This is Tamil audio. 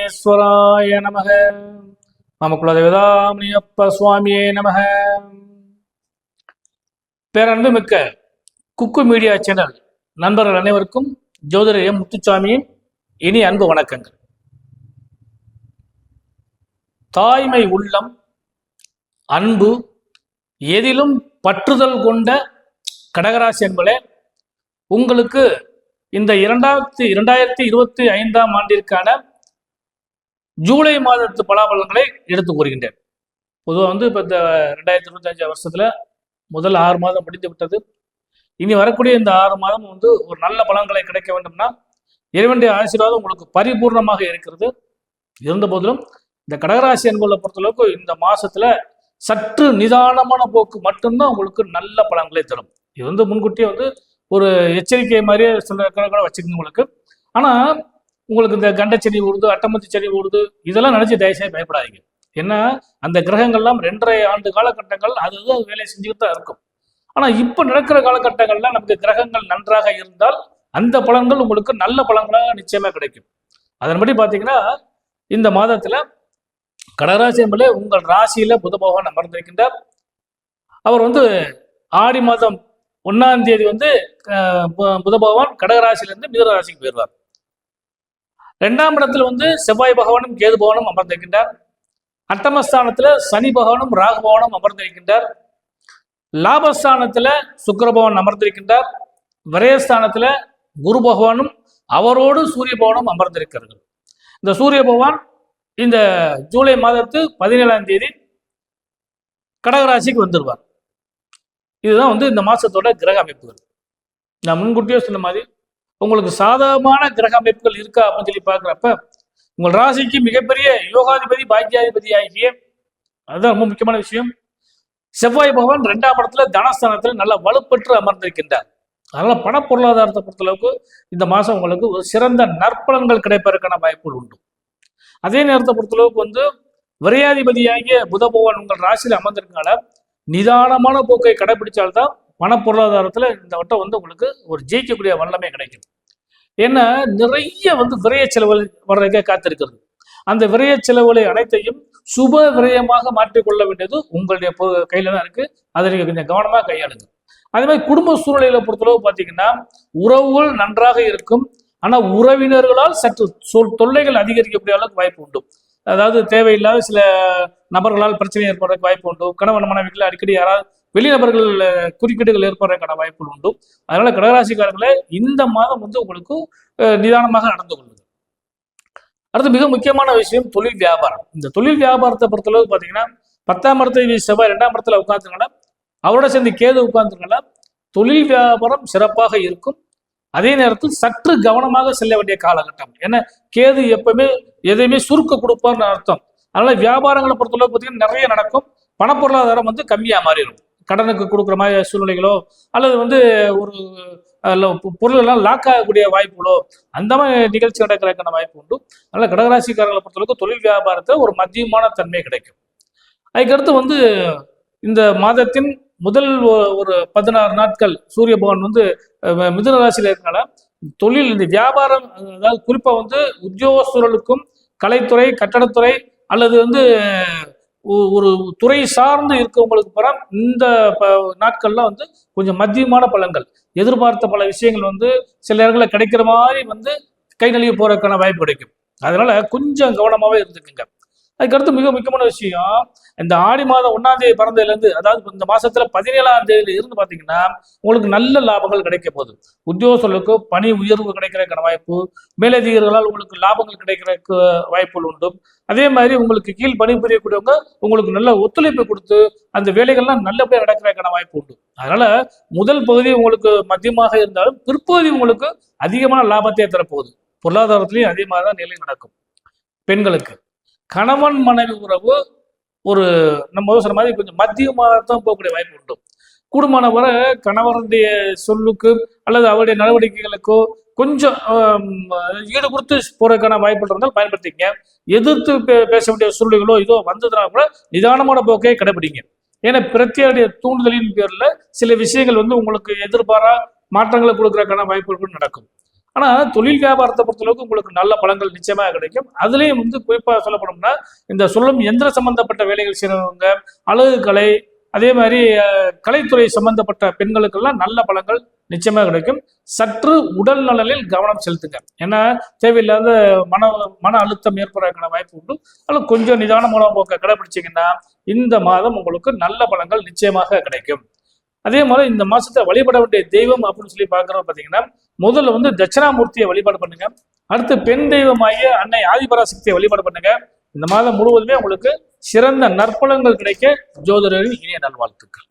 விக்னேஸ்வராய நமக. மம குலதேவதாமணியப்ப சுவாமியே நமக. பேரன்பு மிக்க குக்கு மீடியா சேனல் நண்பர்கள் அனைவருக்கும் ஜோதிடர் எம் முத்துச்சாமியின் இனி அன்பு வணக்கங்கள். தாய்மை உள்ளம் அன்பு எதிலும் பற்றுதல் கொண்ட கடகராசி என்பதே உங்களுக்கு இந்த இரண்டாயிரத்தி இரண்டாயிரத்தி இருபத்தி ஐந்தாம் ஆண்டிற்கான ஜூலை மாதத்து பலாபலன்களை எடுத்து கூறுகின்றேன். பொதுவாக வந்து இப்போ இந்த ரெண்டாயிரத்தி இருபத்தஞ்சு வருஷத்தில் முதல் ஆறு மாதம் முடிந்து விட்டது. இனி வரக்கூடிய இந்த ஆறு மாதம் வந்து ஒரு நல்ல பலன்களை கிடைக்க வேண்டும்னா இறைவனுடைய ஆசீர்வாதம் உங்களுக்கு பரிபூர்ணமாக இருக்கிறது. இருந்த போதிலும் இந்த கடகராசி என்பதை பொறுத்தளவுக்கு இந்த மாசத்துல சற்று நிதானமான போக்கு மட்டும்தான் உங்களுக்கு நல்ல பலன்களை தரும். இது வந்து முன்கூட்டியே வந்து ஒரு எச்சரிக்கை மாதிரியே சொல்ல கூட வச்சுக்கோங்க உங்களுக்கு. ஆனால் உங்களுக்கு இந்த கண்டச்சனி செடி ஊடுது அட்டமத்தி செடி ஊடுது இதெல்லாம் நினைச்சு தயவுசெய்து பயப்படாதீங்க. ஏன்னா அந்த கிரகங்கள்லாம் ரெண்டரை ஆண்டு காலகட்டங்கள் அது அது வேலையை செஞ்சுக்கிட்டு தான் இருக்கும். ஆனால் இப்போ நடக்கிற காலகட்டங்கள்ல நமக்கு கிரகங்கள் நன்றாக இருந்தால் அந்த பலன்கள் உங்களுக்கு நல்ல பலன்களாக நிச்சயமாக கிடைக்கும். அதன்படி பார்த்தீங்கன்னா இந்த மாதத்தில் கடகராசி என்பது உங்கள் ராசியில் புத பகவான் அமர்ந்திருக்கின்றார். அவர் வந்து ஆடி மாதம் ஒன்னாம் தேதி வந்து பு- புத பகவான் கடகராசியிலேருந்து மிதராசிக்கு போயிடுவார். ரெண்டாம் இடத்துல வந்து செவ்வாய் பகவானும் கேது பகவானும் அமர்ந்திருக்கின்றார். அட்டமஸ்தானத்துல சனி பகவானும் ராகு பகவானும் அமர்ந்திருக்கின்றார். லாபஸ்தானத்துல சுக்கர பகவான் அமர்ந்திருக்கின்றார். விரயஸ்தானத்துல குரு பகவானும் அவரோடு சூரிய பகவானும் அமர்ந்திருக்கிறார்கள் இந்த சூரிய பகவான் இந்த ஜூலை மாதத்து பதினேழாம் தேதி கடகராசிக்கு வந்துடுவார் இதுதான் வந்து இந்த மாசத்தோட கிரக அமைப்புகள். நான் முன்கூட்டியே சொன்ன மாதிரி உங்களுக்கு சாதகமான கிரக அமைப்புகள் இருக்கா அப்படின்னு சொல்லி பார்க்குறப்ப உங்கள் ராசிக்கு மிகப்பெரிய யோகாதிபதி பாக்கியாதிபதி ஆகிய அதுதான் ரொம்ப முக்கியமான விஷயம். செவ்வாய் பகவான் ரெண்டாம் இடத்துல தனஸ்தானத்தில் நல்ல வலுப்பெற்று அமர்ந்திருக்கின்றார். அதனால பண பொருளாதாரத்தை பொறுத்தளவுக்கு இந்த மாசம் உங்களுக்கு ஒரு சிறந்த நற்பலன்கள் கிடைப்பதற்கான வாய்ப்புகள் உண்டு. அதே நேரத்தை பொறுத்தளவுக்கு வந்து விரையாதிபதியாகிய புத பகவான் உங்கள் ராசியில் அமர்ந்திருக்கனால நிதானமான போக்கை கடைபிடிச்சால்தான் பண இந்த வட்டம் வந்து உங்களுக்கு ஒரு ஜெயிக்கக்கூடிய வல்லமே கிடைக்கும் ஏன்னா நிறைய வந்து விரைய செலவுகள் வர்றதுக்கே காத்திருக்கிறது. அந்த விரைய செலவுகளை அனைத்தையும் சுப விரயமாக மாற்றிக்கொள்ள வேண்டியது உங்களுடைய கையில தான் இருக்கு. அதை நீங்க கொஞ்சம் கவனமாக கையாளுங்க. அதே மாதிரி குடும்ப சூழ்நிலையில பொறுத்தளவு பார்த்தீங்கன்னா உறவுகள் நன்றாக இருக்கும். ஆனால் உறவினர்களால் சற்று சொல் தொல்லைகள் அதிகரிக்கக்கூடிய அளவுக்கு வாய்ப்பு உண்டு. அதாவது தேவையில்லாத சில நபர்களால் பிரச்சனை ஏற்படுறதுக்கு வாய்ப்பு உண்டு. கணவன் மனைவிகள் அடிக்கடி யாராவது வெளிநபர்கள் குறுக்கீடுகள் ஏற்படுறதுக்கான வாய்ப்புகள் உண்டு. அதனால கடகராசிக்காரர்களே இந்த மாதம் வந்து உங்களுக்கு அஹ், நிதானமாக நடந்து கொள்ளுது அடுத்து மிக முக்கியமான விஷயம் தொழில் வியாபாரம். இந்த தொழில் வியாபாரத்தை பொறுத்தளவு பார்த்தீங்கன்னா பத்தாம் இடத்தை செவ்வாய் ரெண்டாம் இடத்துல உட்காந்துருக்கனால அவரோட சேர்ந்து கேது உட்கார்ந்துருக்கனால தொழில் வியாபாரம் சிறப்பாக இருக்கும். அதே நேரத்தில் சற்று கவனமாக செல்ல வேண்டிய காலகட்டம். ஏன்னா கேது எப்பவுமே எதையுமே சுருக்க கொடுப்பார்னு அர்த்தம். அதனால வியாபாரங்களை பொறுத்தளவு பார்த்தீங்கன்னா நிறைய நடக்கும். பணப்பொருளாதாரம் வந்து கம்மியாக மாறிடும். கடனுக்கு கொடுக்குற மாதிரி சூழ்நிலைகளோ அல்லது வந்து ஒரு பொ- பொருளெல்லாம் லாக் ஆகக்கூடிய வாய்ப்புகளோ அந்த மாதிரி நிகழ்ச்சி நடக்கிறதுக்கான வாய்ப்பு உண்டு. அதனால கடகராசிக்காரர்களை பொறுத்தளவுக்கு தொழில் வியாபாரத்தில் ஒரு மத்தியமான தன்மை கிடைக்கும். அதுக்கடுத்து வந்து இந்த மாதத்தின் முதல் ஒ- ஒரு பதினாறு நாட்கள் சூரிய பகவான் வந்து மிதுனராசியில் மிதுன இருக்கனால தொழில் இந்த வியாபாரம் அதாவது குறிப்பாக வந்து உத்தியோகஸ்தர்களுக்கும் கலைத்துறை கட்டடத்துறை அல்லது வந்து ஒரு துறை சார்ந்து இருக்கவங்களுக்கு பரம் இந்த ப- நாட்கள்லாம் வந்து கொஞ்சம் மத்தியமான பலன்கள் எதிர்பார்த்த பல விஷயங்கள் வந்து சில நேரங்களில் கிடைக்கிற மாதிரி வந்து கை நழுவி போறதுக்கான வாய்ப்பு கிடைக்கும். அதனால கொஞ்சம் கவனமாவே இருந்துக்குங்க. அதுக்கடுத்து மிக முக்கியமான விஷயம் இந்த ஆடி மாதம் ஒன்னாம் தேதி பிறந்ததுலேருந்து அதாவது இந்த மாசத்துல பதினேழாம் தேதியில இருந்து பாத்தீங்கன்னா உங்களுக்கு நல்ல லாபங்கள் கிடைக்க போகுது. உத்தியோகங்களுக்கு பணி உயர்வு கிடைக்கிறதுக்கான வாய்ப்பு மேலதிகாரிகளால் உங்களுக்கு லாபங்கள் கிடைக்கிறதுக்கு வாய்ப்புகள் உண்டு. அதே மாதிரி உங்களுக்கு கீழ் பணி புரியக்கூடியவங்க உங்களுக்கு நல்ல ஒத்துழைப்பு கொடுத்து அந்த வேலைகள்லாம் நல்லபடியாக நடக்கிறதுக்கான வாய்ப்பு உண்டு. அதனால முதல் பகுதி உங்களுக்கு மதியமாக இருந்தாலும் பிற்பகுதி உங்களுக்கு அதிகமான லாபத்தை தரப்போகுது. பொருளாதாரத்திலையும் அதே மாதிரி தான் நிலை நடக்கும். பெண்களுக்கு. கணவன் மனைவி உறவு ஒரு நம்ம சொன்ன மாதிரி கொஞ்சம் மத்தியமாக தான் போகக்கூடிய வாய்ப்பு உண்டு. கூடுமான வரை கணவருடைய சொல்லுக்கு அல்லது அவருடைய நடவடிக்கைகளுக்கோ கொஞ்சம் ஈடு கொடுத்து போறதுக்கான வாய்ப்புகள் இருந்தால் பயன்படுத்திக்கங்க. எதிர்த்து பே- பேச வேண்டிய சூழ்நிலைகளோ இதோ வந்ததுனா கூட நிதானமான போக்கையே கடைபிடிங்க ஏன்னா பிரத்யேடைய தூண்டுதலின் பேரில் சில விஷயங்கள் வந்து உங்களுக்கு எதிர்பாரா மாற்றங்களை கொடுக்கறதுக்கான வாய்ப்புகள் நடக்கும். ஆனா தொழில் வியாபாரத்தை பொறுத்தளவுக்கு உங்களுக்கு நல்ல பலங்கள் நிச்சயமாக கிடைக்கும். அதுலேயும் வந்து குறிப்பாக சொல்லப்படணும்னா இந்த சொல்லும் எந்திர சம்பந்தப்பட்ட வேலைகள் செய்யறவங்க அழகு கலை அதே மாதிரி கலைத்துறை சம்பந்தப்பட்ட பெண்களுக்கெல்லாம் நல்ல பலங்கள் நிச்சயமாக கிடைக்கும். சற்று உடல் நலனில் கவனம் செலுத்துங்க. ஏன்னா தேவையில்லாத மன மன அழுத்தம் ஏற்படுறதுக்கான வாய்ப்பு உண்டு. அதில் கொஞ்சம் நிதான மூலம் போக்க கடைபிடிச்சிங்கன்னா இந்த மாதம் உங்களுக்கு நல்ல பழங்கள் நிச்சயமாக கிடைக்கும். அதே மாதிரி இந்த மாசத்தை வழிபட வேண்டிய தெய்வம் அப்படின்னு சொல்லி பார்க்குறோம் பார்த்தீங்கன்னா முதல்ல வந்து தட்சிணாமூர்த்தியை வழிபாடு பண்ணுங்க. அடுத்து பெண் தெய்வமாகிய அன்னை ஆதிபராசக்தியை வழிபாடு பண்ணுங்க. இந்த மாதம் முழுவதுமே உங்களுக்கு சிறந்த நற்பலன்கள் கிடைக்க ஜோதிடரின் இனிய நல்வாழ்த்துக்கள்.